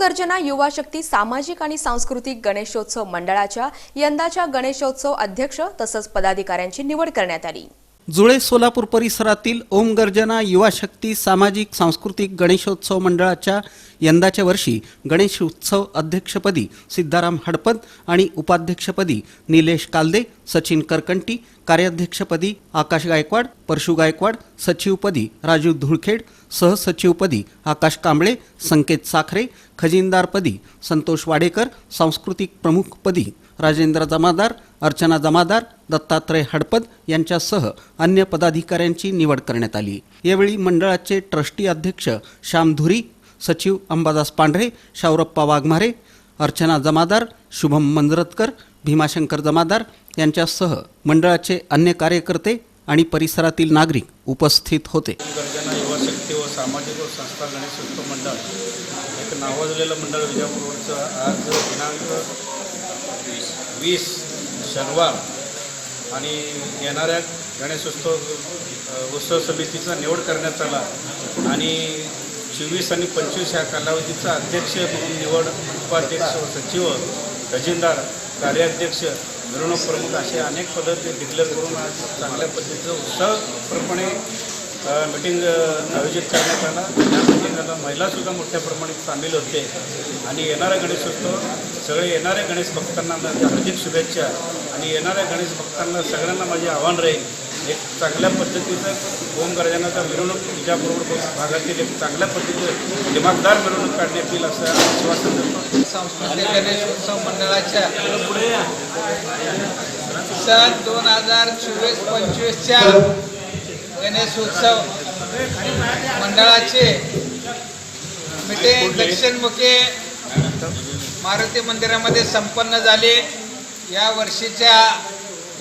गर्जना युवा शक्ती सामाजिक आणि सांस्कृतिक गणेशोत्सव मंडळाच्या यंदाच्या गणेशोत्सव अध्यक्ष तसंच पदाधिकाऱ्यांची निवड करण्यात आली. जुळे सोलापूर परिसरातील ओम गर्जना युवा शक्ती सामाजिक सांस्कृतिक गणेशोत्सव मंडळाच्या यंदाच्या वर्षी गणेश उत्सव अध्यक्षपदी सिद्धाराम हडपद आणि उपाध्यक्षपदी निलेश कालदे सचिन करकंटी कार्याध्यक्षपदी आकाश गायकवाड परशु गायकवाड सचिवपदी राजू धुळखेड सहसचिवपदी आकाश कांबळे संकेत साखरे खजिनदारपदी संतोष वाडेकर सांस्कृतिक प्रमुखपदी राजेंद्र जमादार अर्चना जमादार दत्तात्रय हडपद यांच्यासह अन्य पदाधिकाऱ्यांची निवड करण्यात आली. यावेळी मंडळाचे ट्रस्टी अध्यक्ष श्याम धुरी सचिव अंबादास पांढरे शावरप्पा वाघमारे अर्चना जमादार शुभम मंजरतकर भीमाशंकर जमादार यांच्यासह मंडळाचे अन्य कार्यकर्ते आणि परिसरातील नागरिक उपस्थित होते. शक्ती व सामाजिक व संस्था गणेश मंडळ एक नावाजलेलं मंडळ विजापूरचं आज दिनांक वीस शनिवार आणि येणाऱ्या गणेशोत्सव उत्सव समितीचा निवड करण्यात आला. आणि चोवीस आणि पंचवीस ह्या कालावधीचा अध्यक्ष म्हणून निवड उपाध्यक्ष व सचिव खजिनदार कार्याध्यक्ष मिरवणूक प्रमुख असे अनेक पदं ते डिक्लेअर करून आज चांगल्या पद्धतीचं उत्सवप्रमाणे मिटिंग आयोजित करण्यात आला या मिटिंगला महिलासुद्धा मोठ्या प्रमाणात सामील होते. आणि येणारा गणेशोत्सव सगळे येणाऱ्या गणेश भक्तांना माझ्या हार्दिक शुभेच्छा. आणि येणाऱ्या गणेश भक्तांना सगळ्यांना माझे आव्हान राहील. एक चांगल्या पद्धतीचं ओम गर्जनाचा मिरवणूक विजापूर भागातील एक चांगल्या पद्धतीचं दिमागदार मिरवणूक काढण्यात येईल असं आश्वासन देतो. सांस्कृतिक गणेश उत्सव मंडळाच्या सन दोन हजार चोवीस पंचवीसच्या गणेश उत्सव मंडळाचे मिटिंग दक्षिणमुखी मारुती मंदिरामध्ये संपन्न झाले. या वर्षीच्या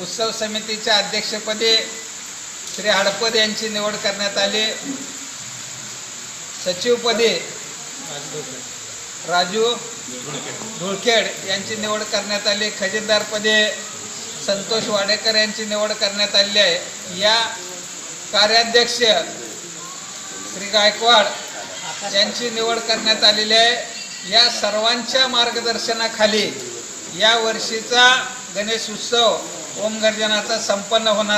उत्सव समितीच्या अध्यक्षपदी श्री हडपद यांची निवड करण्यात आली. सचिवपदी राजू धुळखेड यांची निवड करण्यात आली. खजिनदारपदी संतोष वाडेकर यांची निवड करण्यात आली आहे. या कार्याध्यक्ष श्री गायकवाड यांची निवड करण्यात आलेली आहे. या सर्वांच्या मार्गदर्शनाखाली या वर्षीचा गणेश उत्सव ओम गर्जनाचा संपन्न होणार